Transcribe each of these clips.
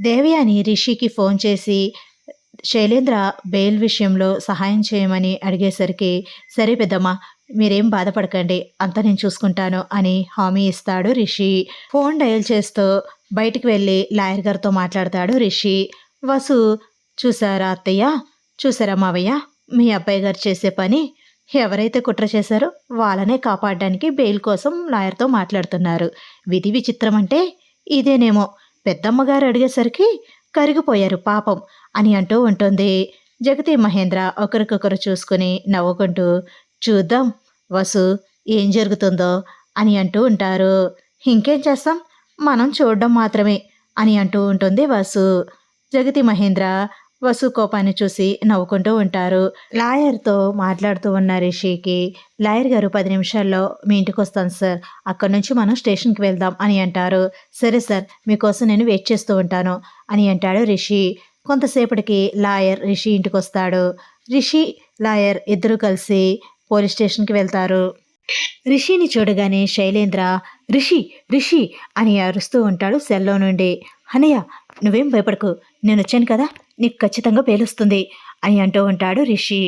దేవి అని రిషికి ఫోన్ చేసి శైలేంద్ర బెయిల్ విషయంలో సహాయం చేయమని అడిగేసరికి సరే పెద్దమ్మా మీరేం బాధపడకండి అంతా నేను చూసుకుంటాను అని హామీ ఇస్తాడు రిషి. ఫోన్ డయల్ చేస్తూ బయటికి వెళ్ళి లాయర్ గారితో మాట్లాడతాడు రిషి. వసు చూసారా అత్తయ్య? చూసారా మావయ్య? మీ అబ్బాయి గారు చేసే పని? ఎవరైతే కుట్ర చేశారో వాళ్ళనే కాపాడడానికి బెయిల్ కోసం లాయర్తో మాట్లాడుతున్నారు. విధి విచిత్రం అంటే ఇదేనేమో పెద్దమ్మగారు అడిగేసరికి కరిగిపోయారు పాపం అని అంటూ ఉంటుంది. జగతి మహేంద్ర ఒకరికొకరు చూసుకుని నవ్వుకుంటూ చూద్దాం వసు ఏం జరుగుతుందో అని అంటూ ఉంటారు. ఇంకేం చేస్తాం? మనం చూడడం మాత్రమే అని అంటూ ఉంటుంది వసు. జగతి మహేంద్ర వసు కోపాన్ని చూసి నవ్వుకుంటూ ఉంటారు. లాయర్తో మాట్లాడుతూ ఉన్న రిషికి లాయర్ గారు పది నిమిషాల్లో మీ ఇంటికి వస్తాను సార్ అక్కడి నుంచి మనం స్టేషన్కి వెళ్దాం అని అంటారు. సరే సార్ మీకోసం నేను వెయిట్ చేస్తూ ఉంటాను అని అంటాడు రిషి. కొంతసేపటికి లాయర్ రిషి ఇంటికి వస్తాడు. రిషి లాయర్ ఇద్దరు కలిసి పోలీస్ స్టేషన్కి వెళ్తారు. రిషిని చూడగానే శైలేంద్ర రిషి రిషి అని అరుస్తూ ఉంటాడు సెల్లో నుండి. అనయ్య నువ్వేం భయపడకు నేను వచ్చాను కదా నీకు ఖచ్చితంగా పేలుస్తుంది అని అంటూ ఉంటాడు రిషి.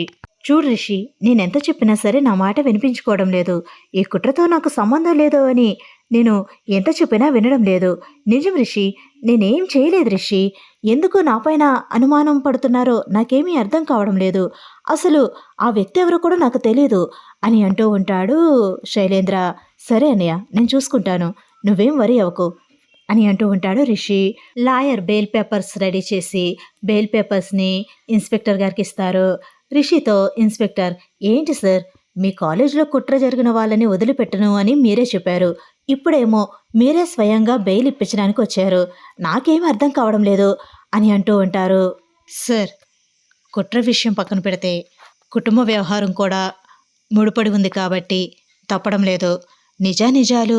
చూడు రిషి నేనెంత చెప్పినా సరే నా మాట వినిపించుకోవడం లేదు. ఈ కుట్రతో నాకు సంబంధం లేదు అని నేను ఎంత చెప్పినా వినడం లేదు. నిజం రిషి నేనేం చేయలేదు రిషి. ఎందుకు నాపైన అనుమానం పడుతున్నారో నాకేమీ అర్థం కావడం లేదు. అసలు ఆ వ్యక్తి ఎవరో కూడా నాకు తెలియదు అని అంటూ ఉంటాడు శైలేంద్ర. సరే అన్నయ్య నేను చూసుకుంటాను. నువ్వేం వరి అవ్వకు. అని అంటూ ఉంటాడు Rishi. Lawyer bail papers ready చేసి బెయిల్ పేపర్స్ని ఇన్స్పెక్టర్ గారికి ఇస్తారు. రిషితో ఇన్స్పెక్టర్ ఏంటి సార్? మీ కాలేజీలో కుట్ర జరిగిన వాళ్ళని వదిలిపెట్టను అని మీరే చెప్పారు. ఇప్పుడేమో మీరే స్వయంగా బెయిల్ ఇప్పించడానికి వచ్చారు. నాకేం అర్థం కావడం లేదు అని అంటూ ఉంటారు. సార్ కుట్ర విషయం పక్కన పెడితే కుటుంబ వ్యవహారం కూడా ముడిపడి ఉంది కాబట్టి తప్పడం లేదు. నిజానిజాలు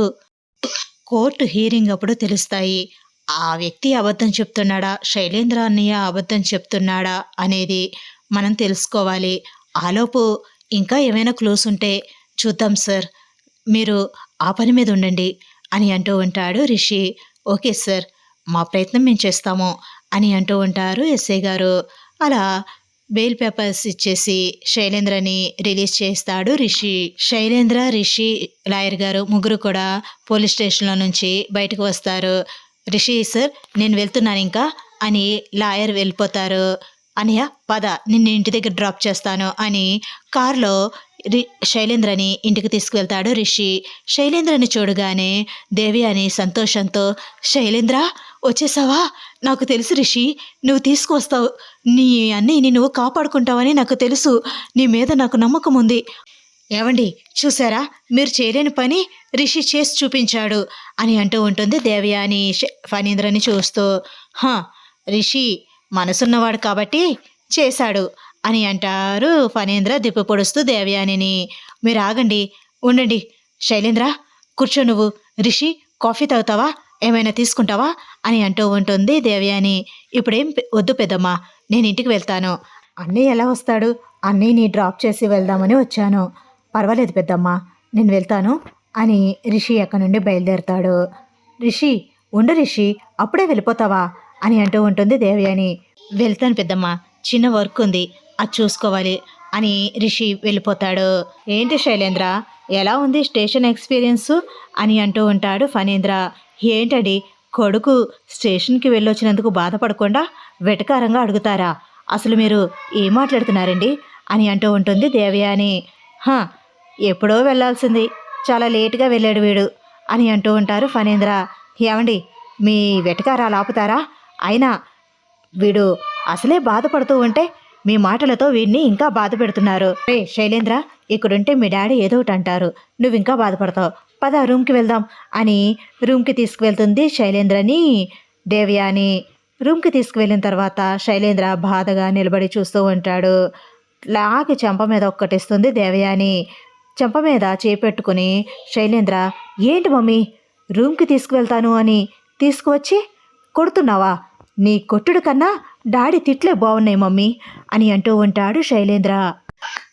కోర్టు హీరింగ్ అప్పుడు తెలుస్తాయి. ఆ వ్యక్తి అబద్ధం చెప్తున్నాడా? శైలేంద్ర అన్నయ్య అబద్ధం చెప్తున్నాడా? అనేది మనం తెలుసుకోవాలి. ఆలోపు ఇంకా ఏమైనా క్లోజ్ ఉంటే చూద్దాం సార్. మీరు ఆ పని మీద ఉండండి అని అంటూ ఉంటాడు రిషి. ఓకే సార్ మా ప్రయత్నం మేము చేస్తాము అని అంటూ ఉంటారు ఎస్ఐ గారు. అలా బెయిల్ పేపర్స్ ఇచ్చేసి శైలేంద్రని రిలీజ్ చేస్తాడు రిషి. శైలేంద్ర రిషి లాయర్ గారు ముగ్గురు కూడా పోలీస్ స్టేషన్లో నుంచి బయటకు వస్తారు. రిషి సార్ నేను వెళ్తున్నాను ఇంకా అని లాయర్ వెళ్ళిపోతారు. అనియా పద నిన్ను ఇంటి దగ్గర డ్రాప్ చేస్తాను అని కారులో రి శైలేంద్రని ఇంటికి తీసుకువెళ్తాడు రిషి. శైలేంద్రని చూడగానే దేవి అని సంతోషంతో శైలేంద్ర వచ్చేసావా? నాకు తెలుసు రిషి నువ్వు తీసుకువస్తావు నీ అన్నయ్యని నువ్వు కాపాడుకుంటావని నాకు తెలుసు. నీ మీద నాకు నమ్మకం ఉంది. ఏమండి చూసారా మీరు చేయలేని పని రిషి చేసి చూపించాడు అని అంటూ ఉంటుంది దేవయాని శ- ఫణీంద్రని చూస్తూ. హా రిషి మనసున్నవాడు కాబట్టి చేశాడు అని అంటారు ఫణీంద్ర దిప్పు పొడుస్తూ దేవయానిని. మీరు ఆగండి ఉండండి. శైలేంద్ర కూర్చో నువ్వు. రిషి కాఫీ తాగుతావా? ఏమైనా తీసుకుంటావా? అని అంటూ ఉంటుంది దేవయాని ఇప్పుడేం వద్దు పెద్దమ్మా నేను ఇంటికి వెళ్తాను. అన్నయ్య ఎలా వస్తాడు? అన్నయ్యని డ్రాప్ చేసి వెళ్దామని వచ్చాను. పర్వాలేదు పెద్దమ్మా నేను వెళ్తాను. అని రిషి అక్కడి నుండి బయలుదేరతాడు. రిషి ఉండు రిషి అప్పుడే వెళ్ళిపోతావా? అని అంటూ ఉంటుంది దేవయాని వెళ్తాను పెద్దమ్మా చిన్న వర్క్ ఉంది అది చూసుకోవాలి. అని రిషి వెళ్ళిపోతాడు. ఏంటి శైలేంద్ర? ఎలా ఉంది స్టేషన్ ఎక్స్పీరియన్స్? అని అంటూ ఉంటాడు ఫణీంద్ర. ఏంటడి కొడుకు స్టేషన్కి వెళ్ళొచ్చినందుకు బాధపడకుండా వెటకారంగా అడుగుతారా? అసలు మీరు ఏం మాట్లాడుతున్నారండి? అని అంటూ ఉంటుంది దేవయాని. హా ఎప్పుడో వెళ్ళాల్సింది. చాలా లేటుగా వెళ్ళాడు వీడు అని అంటూ ఉంటారు ఫణీంద్ర. ఏమండి మీ వెటకారాలు ఆపుతారా? అయినా వీడు అసలే బాధపడుతూ ఉంటే మీ మాటలతో వీడిని ఇంకా బాధ పెడుతున్నారు. రే శైలేంద్ర ఇక్కడుంటే మీ డాడీ ఏదో ఒకటి అంటారు. నువ్వు ఇంకా బాధపడతావు. పద రూమ్కి వెళ్దాం అని రూమ్కి తీసుకువెళ్తుంది శైలేంద్రని దేవ్యాని. రూమ్కి తీసుకువెళ్ళిన తర్వాత శైలేంద్ర బాధగా నిలబడి చూస్తూ ఉంటాడు. లాగి చెంప మీద ఒక్కటిస్తుంది దేవయాని. చెంప మీద చేపెట్టుకుని శైలేంద్ర ఏంటి మమ్మీ రూమ్కి తీసుకువెళ్తాను అని తీసుకువచ్చి కొడుతున్నావా? నీ కొట్టుడు కన్నా డాడీ తిట్లే బాగున్నాయి మమ్మీ అని అంటూ ఉంటాడు శైలేంద్ర.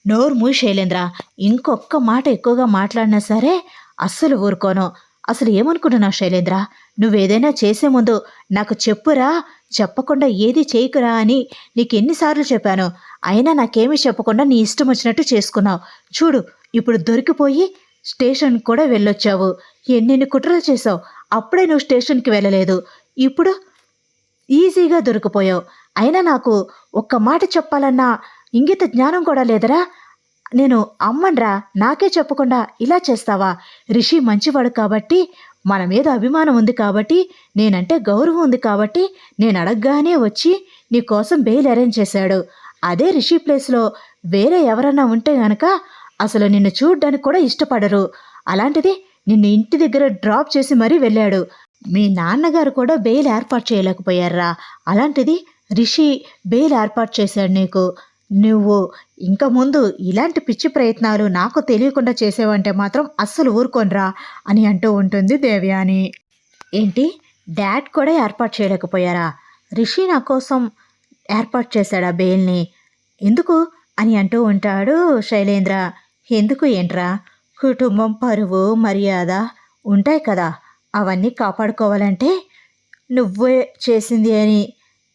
నోరు మూయి శైలేంద్ర ఇంకొక్క మాట ఎక్కువగా మాట్లాడినా సరే అస్సలు ఊరుకోను. అసలు ఏమనుకుంటున్నావు శైలేంద్ర? నువ్వేదైనా చేసే ముందు నాకు చెప్పురా చెప్పకుండా ఏది చేయకురా అని నీకు ఎన్నిసార్లు చెప్పాను. అయినా నాకేమీ చెప్పకుండా నీ ఇష్టం వచ్చినట్టు చేసుకున్నావు. చూడు ఇప్పుడు దొరికిపోయి స్టేషన్కి కూడా వెళ్ళొచ్చావు. ఎన్నెన్ని కుట్రలు చేసావు అప్పుడే నువ్వు స్టేషన్కి వెళ్ళలేదు. ఇప్పుడు ఈజీగా దొరికిపోయావు. అయినా నాకు ఒక్క మాట చెప్పాలన్నా ఇంగిత జ్ఞానం కూడా లేదరా. నేను అమ్మన్రా నాకే చెప్పకుండా ఇలా చేస్తావా? రిషి మంచివాడు కాబట్టి మన మీద అభిమానం ఉంది కాబట్టి నేనంటే గౌరవం ఉంది కాబట్టి నేను అడగగానే వచ్చి నీ కోసం బెయిల్ అరేంజ్ చేశాడు. అదే రిషి ప్లేస్లో వేరే ఎవరన్నా ఉంటే గనక అసలు నిన్ను చూడ్డానికి కూడా ఇష్టపడరు. అలాంటిది నిన్ను ఇంటి దగ్గర డ్రాప్ చేసి మరీ వెళ్ళాడు. మీ నాన్నగారు కూడా బెయిల్ ఏర్పాటు చేయలేకపోయారా? అలాంటిది రిషి బెయిల్ ఏర్పాటు చేశాడు నీకు. నువ్వు ఇంకా ముందు ఇలాంటి పిచ్చి ప్రయత్నాలు నాకు తెలియకుండా చేసేవంటే మాత్రం అస్సలు ఊరుకోనరా అని అంటూ ఉంటుంది దేవ్యాని. ఏంటి? డాడ్ కూడా ఏర్పాటు చేయలేకపోయారా? రిషి నా కోసం ఏర్పాటు చేశాడా బెయిల్ని? ఎందుకు? అని అంటూ ఉంటాడు శైలేంద్ర. ఎందుకు ఏంట్రా? కుటుంబం పరువు మర్యాద ఉంటాయి కదా. అవన్నీ కాపాడుకోవాలంటే నువ్వే చేసింది అని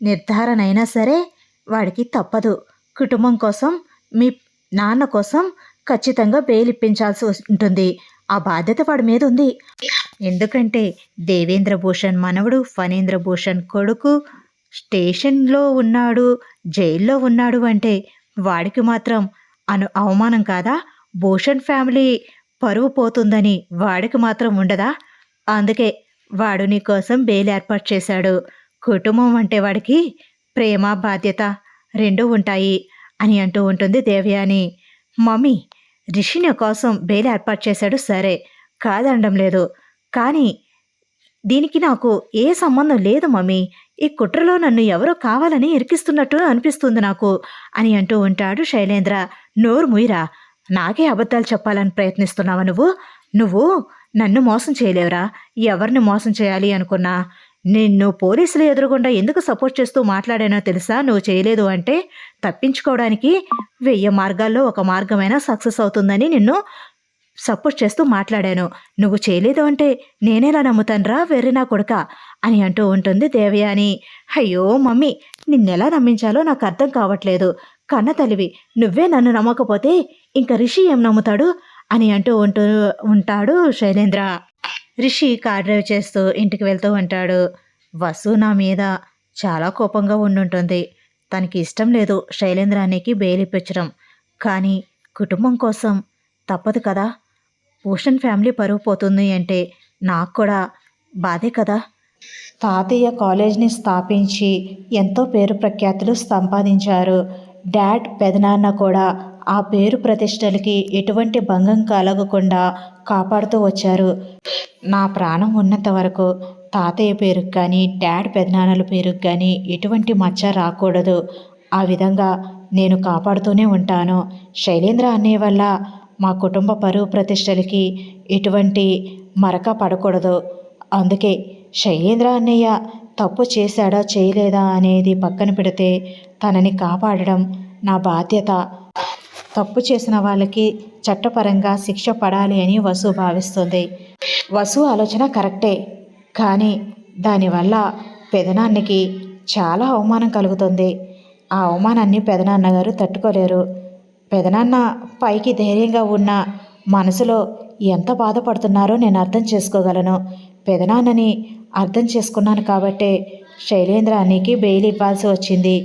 నిర్ధారణ అయినా సరే వాడికి తప్పదు. కుటుంబం కోసం మీ నాన్న కోసం ఖచ్చితంగా బెయిల్ ఇప్పించాల్సి ఉంటుంది. ఆ బాధ్యత వాడి మీద ఉంది. ఎందుకంటే దేవేంద్ర భూషణ్ మనవడు ఫణేంద్ర భూషణ్ కొడుకు స్టేషన్లో ఉన్నాడు జైల్లో ఉన్నాడు అంటే వాడికి మాత్రం అను అవమానం కాదా? భూషణ్ ఫ్యామిలీ పరువు పోతుందని వాడికి మాత్రం ఉండదా? అందుకే వాడు నీ కోసం బెయిల్ ఏర్పాటు చేశాడు. కుటుంబం అంటే వాడికి ప్రేమ బాధ్యత రెండూ ఉంటాయి అని అంటూ ఉంటుంది దేవయాని. మమ్మీ రిషిని కోసం బెయిల్ ఏర్పాటు చేశాడు సరే కాదనడం లేదు. కానీ దీనికి నాకు ఏ సంబంధం లేదు మమ్మీ. ఈ కుట్రలో నన్ను ఎవరో కావాలని ఇరికిస్తున్నట్టు అనిపిస్తుంది నాకు అని అంటూ ఉంటాడు శైలేంద్ర. నోరు ముయిరా. నాకే అబద్ధాలు చెప్పాలని ప్రయత్నిస్తున్నావా నువ్వు? నువ్వు నన్ను మోసం చేయలేవురా? ఎవరిని మోసం చేయాలి అనుకున్నా? నిన్ను పోలీసులు ఎదురుగుండా ఎందుకు సపోర్ట్ చేస్తూ మాట్లాడానో తెలుసా? నువ్వు చేయలేదు అంటే తప్పించుకోవడానికి వెయ్యి మార్గాల్లో ఒక మార్గమైనా సక్సెస్ అవుతుందని నిన్ను సపోర్ట్ చేస్తూ మాట్లాడాను. నువ్వు చేయలేదు అంటే నేనేలా నమ్ముతానురా? వెర్రి నా కొడుక అని అంటూ ఉంటుంది దేవయాని. అయ్యో మమ్మీ నిన్నెలా నమ్మించాలో నాకు అర్థం కావట్లేదు. కన్న తల్లివి నువ్వే నన్ను నమ్మకపోతే ఇంకా రిషి ఏం నమ్ముతాడు? అని అంటూ ఉంటూ ఉంటాడు శైలేంద్ర. రిషి కార్ డ్రైవ్ చేస్తూ ఇంటికి వెళ్తూ ఉంటాడు. వసు నా మీద చాలా కోపంగా ఉండుంటుంది. తనకి ఇష్టం లేదు శైలేంద్రానికి బెయిల్ ఇప్పించడం కానీ కుటుంబం కోసం తప్పదు కదా. భూషణ్ ఫ్యామిలీ పరువు పోతుంది అంటే నాకు కూడా బాధే కదా. తాతయ్య కాలేజ్ని స్థాపించి ఎంతో పేరు ప్రఖ్యాతులు సంపాదించారు. డాడ్ పెదనాన్న కూడా ఆ పేరు ప్రతిష్టలకి ఎటువంటి భంగం కలగకుండా కాపాడుతూ వచ్చారు. నా ప్రాణం ఉన్నంత వరకు తాతయ్య పేరుకు కానీ డాడ్ పెదనాన్నల పేరుకు కానీ ఎటువంటి మచ్చ రాకూడదు. ఆ విధంగా నేను కాపాడుతూనే ఉంటాను. శైలేంద్ర అన్నయ్య వల్ల మా కుటుంబ పరువు ప్రతిష్టలకి ఎటువంటి మరక పడకూడదు. అందుకే శైలేంద్ర అన్నయ్య తప్పు చేశాడా చేయలేదా అనేది పక్కన పెడితే తనని కాపాడడం నా బాధ్యత. తప్పు చేసిన వాళ్ళకి చట్టపరంగా శిక్ష పడాలి అని వసు భావిస్తుంది. వసు ఆలోచన కరెక్టే కానీ దానివల్ల పెదనాన్నకి చాలా అవమానం కలుగుతుంది. ఆ అవమానాన్ని పెదనాన్నగారు తట్టుకోలేరు. పెదనాన్న పైకి ధైర్యంగా ఉన్న మనసులో ఎంత బాధపడుతున్నారో నేను అర్థం చేసుకోగలను. పెదనాన్నని అర్థం చేసుకున్నాను కాబట్టే శైలేంద్ర బెయిల్ ఇవ్వాల్సి వచ్చింది.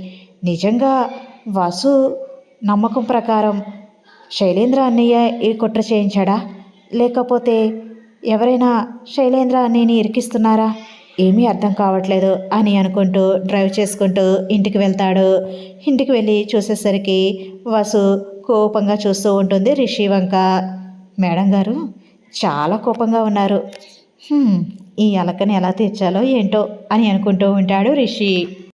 నిజంగా వసు నమ్మకం ప్రకారం శైలేంద్ర అన్నయ్య ఈ కుట్ర చేయించాడా? లేకపోతే ఎవరైనా శైలేంద్ర అన్నయ్యని ఇరికిస్తున్నారా? ఏమీ అర్థం కావట్లేదు అని అనుకుంటూ డ్రైవ్ చేసుకుంటూ ఇంటికి వెళ్తాడు. ఇంటికి వెళ్ళి చూసేసరికి వసు కోపంగా చూస్తూ ఉంటుంది రిషి వంక. మేడం గారు చాలా కోపంగా ఉన్నారు. ఈ అలకని ఎలా తీర్చాలో ఏంటో అని అనుకుంటూ ఉంటాడు రిషి.